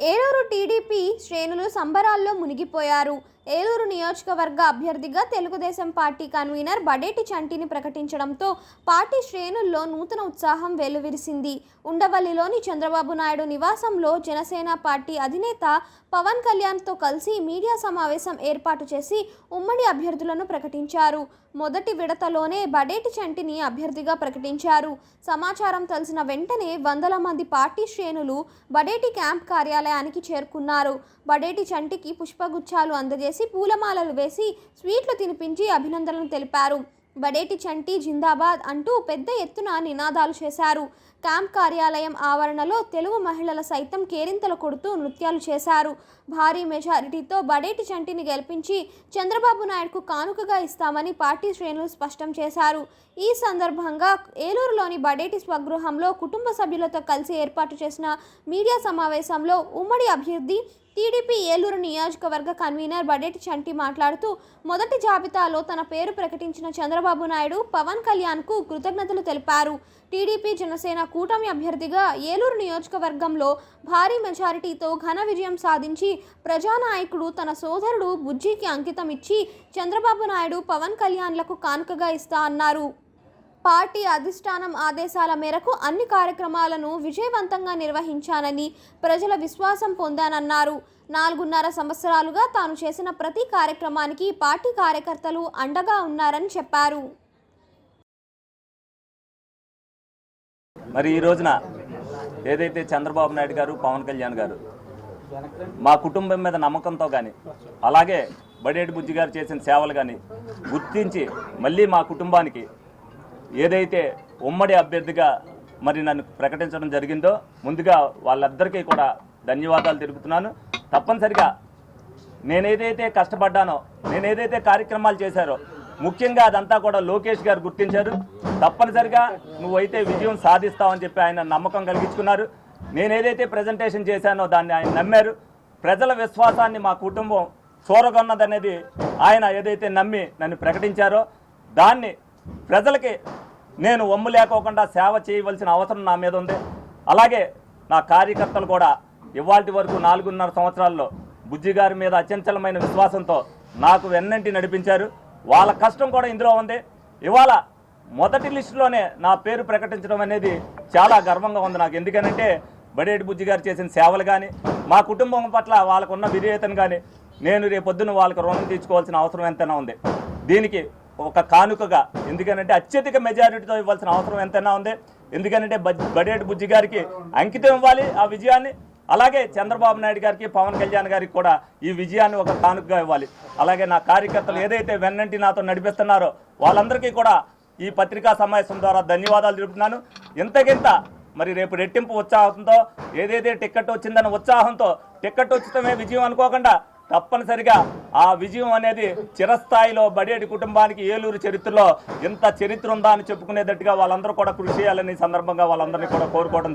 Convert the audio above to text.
Eluru TDP శ్రేణులు సంబరాల్లో మునిగిపోయారు. ఏలూరు నియోజకవర్గ అభ్యర్థిగా తెలుగుదేశం పార్టీ కన్వీనర్ బడేటి చంటిని ప్రకటించడంతో పార్టీ శ్రేణుల్లో నూతన ఉత్సాహం వెలువిరిసింది. ఉండవల్లిలోని చంద్రబాబు నాయుడు నివాసంలో జనసేన పార్టీ అధినేత పవన్ కళ్యాణ్తో కలిసి మీడియా సమావేశం ఏర్పాటు చేసి ఉమ్మడి అభ్యర్థులను ప్రకటించారు. మొదటి విడతలోనే బడేటి చంటిని అభ్యర్థిగా ప్రకటించారు. సమాచారం తెలిసిన వెంటనే వందల మంది పార్టీ శ్రేణులు బడేటి క్యాంప్ కార్యాలయానికి చేరుకున్నారు. బడేటి చంటికి పుష్పగుచ్చాలు అందజేసి పూలమాలలు వేసి స్వీట్లు తినిపించి అభినందనలు తెలిపారు. బడేటి చంటి జిందాబాద్ అంటూ పెద్ద ఎత్తున నినాదాలు చేశారు. క్యాంప్ కార్యాలయం ఆవరణలో తెలుగు మహిళల సైతం కేరింతలు కొడుతూ నృత్యాలు చేశారు. భారీ మెజారిటీతో బడేటి చంటిని గెలిపించి చంద్రబాబు నాయుడుకు కానుకగా ఇస్తామని పార్టీ శ్రేణులు స్పష్టం చేశారు. ఈ సందర్భంగా ఏలూరులోని బడేటి స్వగృహంలో కుటుంబ సభ్యులతో కలిసి ఏర్పాటు చేసిన మీడియా సమావేశంలో ఉమ్మడి అభ్యర్థి టీడీపీ ఏలూరు నియోజకవర్గ కన్వీనర్ బడేటి చంటి మాట్లాడుతూ మొదటి జాబితాలో తన పేరు ప్రకటించిన చంద్రబాబు నాయుడు పవన్ కళ్యాణ్కు కృతజ్ఞతలు తెలిపారు. టీడీపీ జనసేన కూటమి అభ్యర్థిగా ఏలూరు నియోజకవర్గంలో భారీ మెజారిటీతో ఘన విజయం సాధించి ప్రజానాయకుడు తన సోదరుడు బుజ్జికి అంకితం ఇచ్చి చంద్రబాబు నాయుడు పవన్ కళ్యాణ్లకు కానుకగా ఇస్తా అన్నారు. పార్టీ అధిష్టానం ఆదేశాల మేరకు అన్ని కార్యక్రమాలను విజయవంతంగా నిర్వహించానని ప్రజల విశ్వాసం పొందానన్నారు. నాలుగున్నర సంవత్సరాలుగా తాను చేసిన ప్రతి కార్యక్రమానికి పార్టీ కార్యకర్తలు అండగా ఉన్నారని చెప్పారు. మరి ఈ రోజున ఏదైతే చంద్రబాబు నాయుడు గారు పవన్ కళ్యాణ్ గారు మా కుటుంబం మీద నమ్మకంతో కానీ అలాగే బడేటి బుజ్జి గారు చేసిన సేవలు కానీ గుర్తించి మళ్ళీ మా కుటుంబానికి ఏదైతే ఉమ్మడి అభ్యర్థిగా మరి నన్ను ప్రకటించడం జరిగిందో ముందుగా వాళ్ళందరికీ కూడా ధన్యవాదాలు తెలుపుతున్నాను. తప్పనిసరిగా నేనేదైతే కష్టపడ్డానో నేనేదైతే కార్యక్రమాలు చేశారో ముఖ్యంగా అదంతా కూడా లోకేష్ గారు గుర్తించారు. తప్పనిసరిగా నువ్వైతే విజయం సాధిస్తావని చెప్పి ఆయన నమ్మకం కలిగించుకున్నారు. నేనేదైతే ప్రజెంటేషన్ చేశానో దాన్ని ఆయన నమ్మారు. ప్రజల విశ్వాసాన్ని మా కుటుంబం చూరగొన్నదనేది ఆయన ఏదైతే నమ్మి నన్ను ప్రకటించారో దాన్ని ప్రజలకి నేను ఒమ్ము లేకోకుండా సేవ చేయవలసిన అవసరం నా మీద ఉంది. అలాగే నా కార్యకర్తలు కూడా ఇవాటి వరకు నాలుగున్నర సంవత్సరాల్లో బుజ్జి గారి మీద అచంచలమైన విశ్వాసంతో నాకు వెన్నంటి నడిపించారు. వాళ్ళ కష్టం కూడా ఇందులో ఉంది. ఇవాళ మొదటి లిస్టులోనే నా పేరు ప్రకటించడం అనేది చాలా గర్వంగా ఉంది నాకు. ఎందుకనంటే బడేటి బుజ్జి గారు చేసిన సేవలు కానీ మా కుటుంబం పట్ల వాళ్ళకున్న విధేయతను కానీ నేను రేపొద్దున వాళ్ళకి రుణం తీర్చుకోవాల్సిన అవసరం ఎంతైనా ఉంది. దీనికి ఒక కానుకగా. ఎందుకనంటే అత్యధిక మెజారిటీతో ఇవ్వాల్సిన అవసరం ఎంతైనా ఉంది. ఎందుకంటే బజ్- బడేటి బుజ్జి గారికి అంకితం ఇవ్వాలి ఆ విజయాన్ని. అలాగే చంద్రబాబు నాయుడు గారికి పవన్ కళ్యాణ్ గారికి కూడా ఈ విజయాన్ని ఒక కానుకగా ఇవ్వాలి. అలాగే నా కార్యకర్తలు ఏదైతే వెన్నంటి నాతో నడిపిస్తున్నారో వాళ్ళందరికీ కూడా ఈ పత్రికా సమావేశం ద్వారా ధన్యవాదాలు తెలుపుతున్నాను. ఇంతకింత మరి రేపు రెట్టింపు ఉత్సాహంతో ఏదైతే టికెట్ వచ్చిందన్న ఉత్సాహంతో టికెట్ ఉచితమే విజయం అనుకోకుండా తప్పనిసరిగా ఆ విజయం అనేది చిరస్థాయిలో బడేటి కుటుంబానికి ఏలూరు చరిత్రలో ఇంత చరిత్ర ఉందా అని చెప్పుకునేటట్టుగా వాళ్ళందరూ కూడా కృషి చేయాలని సందర్భంగా వాళ్ళందరినీ కూడా కోరుకోవడం